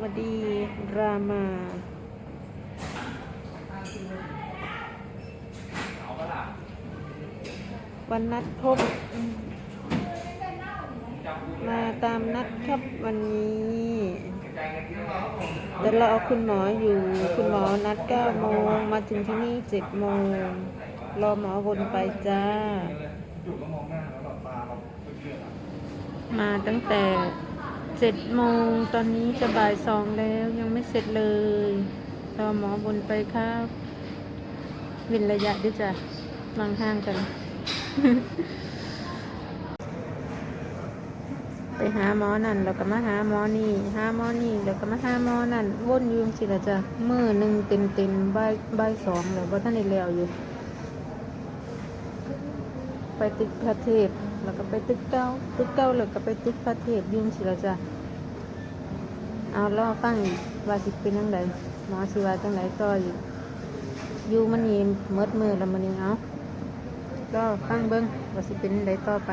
วัสดี รามาวันนัดพบ มาตามนัดครับวันนี้เดี๋ยวเราเอาคุณหมออยู่ คุณหมอนัด9โมง มาถึงที่นี่7โมง รอหมอวนไปจ้า มาตั้งแต่ เจ็ดโมงตอนนี้จะบ่ายสองแล้วยังไม่เสร็จเลยรอหมอบนไปครับวินระยะด้วยจ้ะบางห้างกัน ไปหาหมอนั่นแล้วก็มาหาหมอนี่หาหมอนี่แล้วก็มาหาหมอนั่นวนยืมสิละจ้ะมือหนึ่งเต็มเต็มๆบ่ายบ่ายสองแล้วว่าท่านได้แล้วอยู่ ไปตึกพระเทพ แล้วก็ไปตึกเก้าตึกเก้าแล้วก็ไปตึกพระเทพยุ่งสิละจ้ะเอาล่อฟังว่าสิเป็นยังไงหมอสิว่าจังไรต่ออยู่อยู่มันนี่เมดมือแล้วมันนี่เอาก็ฟังเบิ้งว่าสิเป็นยังไงต่อไป